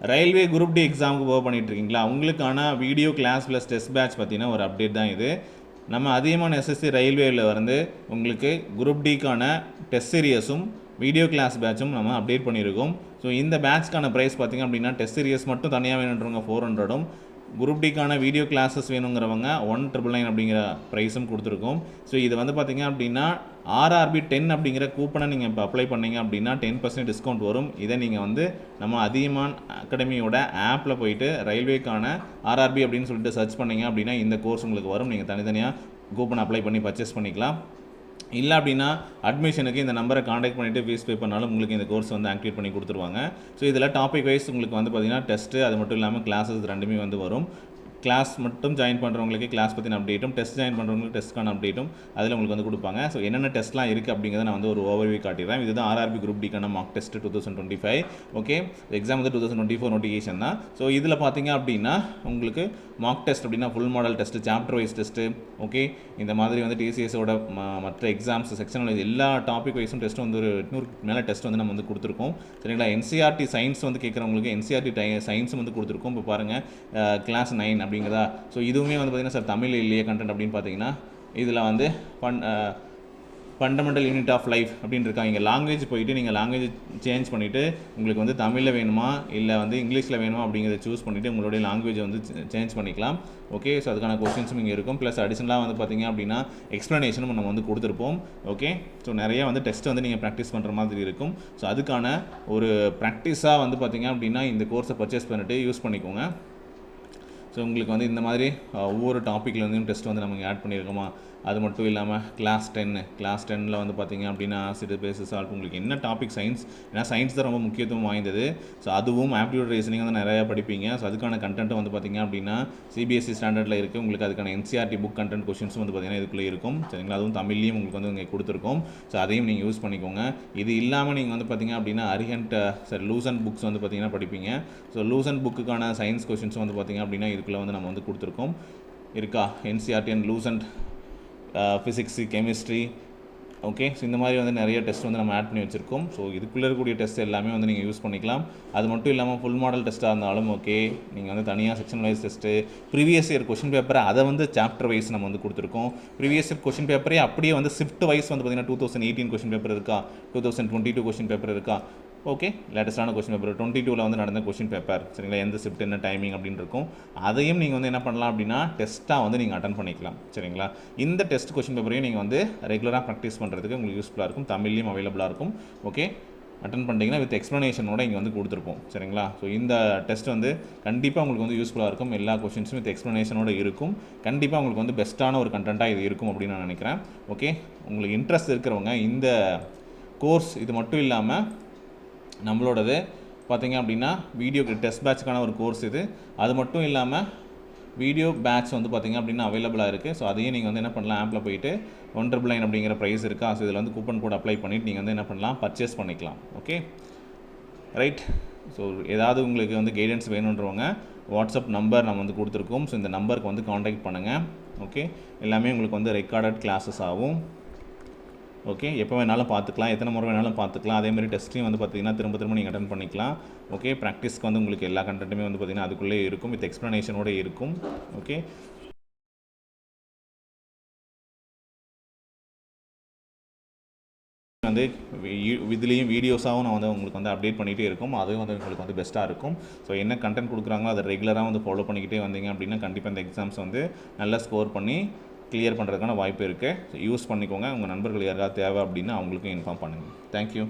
Railway group D எக்ஸாமுக்கு போக பண்ணிட்டு இருக்கீங்களா உங்களுக்கான video class plus test batch பார்த்தீங்கன்னா ஒரு அப்டேட் தான் இது. நம்ம அதிகமான எஸ்எஸ்சி ரயில்வேயில் வந்து உங்களுக்கு குரூப் டிக்கான டெஸ்ட் சீரியஸும் வீடியோ கிளாஸ் பேட்சும் நம்ம அப்டேட் பண்ணியிருக்கோம். ஸோ இந்த பேட்ச்க்கான ப்ரைஸ் பார்த்திங்க அப்படின்னா டெஸ்ட் சீரியஸ் மட்டும் தனியாக வேணுன்றவங்க ஃபோர் ஹண்ட்ரடும் குரூப் டிக்கான வீடியோ கிளாஸஸ் வேணுங்கிறவங்க ஒன் ட்ரிபிள் நைன் அப்படிங்கிற ப்ரைஸும் கொடுத்துருக்கோம். ஸோ இது வந்து பார்த்திங்க அப்படின்னா ஆர்ஆர்பி டென் அப்படிங்கிற கூப்பனை நீங்கள் இப்போ அப்ளை பண்ணீங்க அப்படின்னா டென் பர்சன்ட் டிஸ்கவுண்ட் வரும். இதை நீங்கள் வந்து நம்ம அதிகமான் அகாடமியோட ஆப்பில் போயிட்டு ரயில்வேக்கான ஆர்ஆர்பி அப்படின்னு சொல்லிட்டு சர்ச் பண்ணீங்க அப்படின்னா இந்த கோர்ஸ் உங்களுக்கு வரும். நீங்கள் தனித்தனியாக கூப்பன் அப்ளை பண்ணி பர்ச்சேஸ் பண்ணிக்கலாம். இல்லை அப்படின்னா அட்மிஷனுக்கு இந்த நம்பரை காண்டாக்ட் பண்ணிவிட்டு ஃபீஸ் பே பண்ணாலும் உங்களுக்கு இந்த கோர்ஸ் வந்து ஆக்டிவேட் பண்ணி கொடுத்துருவாங்க. ஸோ இதில் டாபிக் வைஸ் உங்களுக்கு வந்து பார்த்திங்கன்னா டெஸ்ட்டு அது மட்டும் இல்லாமல் கிளாஸஸ் ரெண்டுமே வந்து வரும். கிளாஸ் மட்டும் ஜாயின் பண்ணுறவங்களுக்கு கிளாஸ் பற்றின அப்டேட்டும் டெஸ்ட் ஜாயின் பண்ணுறவங்களுக்கு டெஸ்ட்க்கான அப்டேட்டும் அதில் உங்களுக்கு வந்து கொடுப்பாங்க. ஸோ என்னென்ன டெஸ்ட்லாம் இருக்குது அப்படிங்கிறத நான் வந்து ஒரு ஓவர்வியூ காட்டிடுறேன். இதுதான் RRB group டிக்கான mock test two thousand twenty five okay exam வந்து two thousand twenty four notification தான். ஸோ இதில் பார்த்தீங்க அப்படின்னா உங்களுக்கு மார்க் டெஸ்ட் அப்படின்னா full model test chapter wise test okay இந்த மாதிரி வந்து டிசிஎஸோட மற்ற எக்ஸாம்ஸ் செக்ஷன் வைஸ் எல்லா டாபிக் வைஸும் டெஸ்ட் வந்து ஒரு எட்நூறு மேலே டெஸ்ட் வந்து நம்ம வந்து கொடுத்துருக்கோம். சரிங்களா? என்சிஆர்டி சயின்ஸ் வந்து கேட்குறவங்களுக்கு என்சிஆர்டி டை சயின்ஸும் வந்து கொடுத்துருக்கோம். இப்போ பாருங்கள் கிளாஸ் நைன் அப்படிங்கிறதா? ஸோ இதுவுமே வந்து பார்த்திங்கன்னா சார் தமிழ் இல்லையே கண்டென்ட் அப்படின்னு பார்த்தீங்கன்னா இதில் வந்து பண் ஃபண்டமெண்டல் யூனிட் ஆஃப் லைஃப் அப்படின்னு இருக்காங்க. இங்கே லாங்குவேஜ் போயிட்டு நீங்கள் லாங்குவேஜ் சேஞ்ச் பண்ணிவிட்டு உங்களுக்கு வந்து தமிழில் வேணுமா இல்லை வந்து இங்கிலீஷில் வேணுமா அப்படிங்கிறத சூஸ் பண்ணிவிட்டு உங்களுடைய லாங்குவேஜ் வந்து சேஞ்ச் பண்ணிக்கலாம். ஓகே ஸோ அதுக்கான கொஸ்டின்ஸும் இங்கே இருக்கும். ப்ளஸ் அடிஷனலாக வந்து பார்த்திங்க அப்படின்னா எக்ஸ்ப்ளனேஷனும் நம்ம வந்து கொடுத்துருப்போம். ஓகே ஸோ நிறைய வந்து டெஸ்ட் வந்து நீங்கள் ப்ராக்டிஸ் பண்ணுற மாதிரி இருக்கும். ஸோ அதுக்கான ஒரு ப்ராக்டிஸாக வந்து பார்த்திங்க அப்படின்னா இந்த கோர்ஸை பர்ச்சேஸ் பண்ணிவிட்டு யூஸ் பண்ணிக்கோங்க. ஸோ உங்களுக்கு வந்து இந்த மாதிரி ஒவ்வொரு டாப்பிக்லேருந்தும் டெஸ்ட் வந்து நமக்கு ஆட் பண்ணியிருக்கோமா அது மட்டும் இல்லாமல் கிளாஸ் டென்னு கிளாஸ் டென்னில் வந்து பார்த்தீங்க அப்படின்னா ஆசிட் பேசு சால்ட் உங்களுக்கு என்ன டாபிக் சயின்ஸ் ஏன்னா சயின்ஸ் தான் ரொம்ப முக்கியத்துவம் வாய்ந்தது. ஸோ அதுவும் ஆப்டியூட் ரீசனிங் வந்து நிறையா படிப்பீங்க. ஸோ அதுக்கான கண்டென்ட்டும் வந்து பார்த்தீங்க அப்படின்னா சிபிஎஸ்சி ஸ்டாண்டர்டில் இருக்குது உங்களுக்கு அதுக்கான என்சிஆர்டி புக் கண்டென்ட் கொஷின்ஸும் வந்து பார்த்தீங்கன்னா இதுக்குள்ளே இருக்கும். சரிங்களா? அதுவும் தமிழ்லையும் உங்களுக்கு வந்து இங்கே கொடுத்துருக்கோம். ஸோ அதையும் நீங்கள் யூஸ் பண்ணிக்கோங்க. இது இல்லாமல் நீங்கள் வந்து பார்த்தீங்க அப்படின்னா அரிஹண்ட் சரி லூசன் புக்ஸ் வந்து பார்த்தீங்கன்னா படிப்பீங்க. ஸோ லூசன் புக்குக்கான சயின்ஸ் கொஷின்ஸ் வந்து பார்த்தீங்க அப்படின்னா டாப்பிக்கில் வந்து நம்ம வந்து கொடுத்துருக்கோம். இருக்கா? NCERT and Lucent physics chemistry okay so இந்த மாதிரி வந்து நிறைய டெஸ்ட் வந்து நம்ம ஆட் பண்ணி வச்சுருக்கோம். ஸோ இதுக்குள்ளே இருக்கக்கூடிய டெஸ்ட் எல்லாமே வந்து நீங்கள் யூஸ் பண்ணிக்கலாம். அது மட்டும் இல்லாமல் ஃபுல் மாடல் டெஸ்ட்டாக இருந்தாலும் ஓகே நீங்கள் வந்து தனியாக section wise test previous year question பேப்பரை அதை வந்து சாப்டர் வைஸ் நம்ம வந்து கொடுத்துருக்கோம். ப்ரீவியஸ் இயர் கொஷின் பேப்பரே அப்படியே வந்து ஷிஃப்ட் வைஸ் வந்து பார்த்தீங்கன்னா two thousand eighteen question paper இருக்கா? Two thousand twenty two question paper இருக்கா? ஓகே லேட்டஸ்ட்டான கொஷின் பேப்பர் டுவெண்ட்டி டூவில் வந்து நடந்த கொஷின் பேப்பர் சரிங்களா? எந்த ஷிஃப்ட் என்ன டைமிங் அப்படின்னு இருக்கும். அதையும் நீங்கள் வந்து என்ன பண்ணலாம் அப்படின்னா டெஸ்ட்டாக வந்து நீங்கள் அட்டன் பண்ணிக்கலாம். சரிங்களா? இந்த டெஸ்ட் கொஷின் பேப்பரையும் நீங்கள் வந்து ரெகுலராக ப்ராக்டிஸ் பண்ணுறதுக்கு உங்களுக்கு யூஸ்ஃபுல்லாக இருக்கும். தமிழ்லையும் அவைலபிளாக இருக்கும். ஓகே அட்டன் பண்ணிட்டீங்கன்னா வித் எக்ஸ்ப்ளனேஷனோட இங்கே வந்து கொடுத்துருப்போம். சரிங்களா? ஸோ இந்த டெஸ்ட் வந்து கண்டிப்பாக உங்களுக்கு வந்து யூஸ்ஃபுல்லாக இருக்கும். எல்லா கொஷின்ஸும் வித் எக்ஸ்ப்ளனேஷனோட இருக்கும். கண்டிப்பாக உங்களுக்கு வந்து பெஸ்ட்டான ஒரு கண்டென்ட்டாக இது இருக்கும் அப்படின்னு நான் நினைக்கிறேன். ஓகே உங்களுக்கு இன்ட்ரெஸ்ட் இருக்கிறவங்க இந்த கோர்ஸ் இது மட்டும் இல்லாமல் நம்மளோடது. பார்த்தீங்க அப்படின்னா வீடியோ டெஸ்ட் பேட்ச்க்கான ஒரு கோர்ஸ் இது. அது மட்டும் இல்லாமல் வீடியோ பேட்ச் வந்து பார்த்தீங்க அப்படின்னா அவைலபிளாக இருக்குது ஸோ அதையும் நீங்கள் வந்து என்ன பண்ணலாம் ஆப்பில் போயிட்டு ஒன் ட்ரிபிள் நைன் அப்படிங்கிற ப்ரைஸ் இருக்கா? ஸோ இதில் வந்து கூப்பன் கோட் அப்ளை பண்ணிவிட்டு நீங்கள் வந்து என்ன பண்ணலாம் பர்ச்சேஸ் பண்ணிக்கலாம். ஓகே ரைட் ஸோ ஏதாவது உங்களுக்கு வந்து கைடன்ஸ் வேணுன்றவங்க வாட்ஸ்அப் நம்பர் நம்ம வந்து கொடுத்துருக்கோம். ஸோ இந்த நம்பருக்கு வந்து காண்டாக்ட் பண்ணுங்கள் ஓகே எல்லாமே உங்களுக்கு வந்து ரெக்கார்டட் கிளாஸஸ் ஆகும். ஓகே எப்போ வேணாலும் பார்த்துக்கலாம். எத்தனை முறை வேணாலும் பார்த்துக்கலாம். அதே மாதிரி டெஸ்ட்டையும் வந்து பார்த்தீங்கன்னா திரும்ப திரும்ப நீங்கள் அட்டன் பண்ணிக்கலாம். ஓகே ப்ராக்டிஸ்க்கு வந்து உங்களுக்கு எல்லா கண்டென்ட்டுமே வந்து பார்த்தீங்கன்னா அதுக்குள்ளே இருக்கும். வித் எக்ஸ்ப்ளனேஷனோட இருக்கும். ஓகே வந்து இதுலேயும் வீடியோஸாகவும் நான் வந்து உங்களுக்கு வந்து அப்டேட் பண்ணிகிட்டே இருக்கும். அதுவும் வந்து உங்களுக்கு வந்து பெஸ்ட்டாக இருக்கும். ஸோ என்ன கண்டென்ட் கொடுக்குறாங்களோ அதை ரெகுலராக வந்து ஃபாலோ பண்ணிக்கிட்டே வந்தீங்க அப்படின்னா கண்டிப்பாக இந்த எக்ஸாம்ஸ் வந்து நல்லா ஸ்கோர் பண்ணி கிளியர் பண்ணுறதுக்கான வாய்ப்பு இருக்குது யூஸ் பண்ணிக்கோங்க. உங்கள் நண்பர்கள் யாராவது தேவை அப்படின்னா அவங்களுக்கும் இன்ஃபார்ம் பண்ணுங்கள் தேங்க்யூ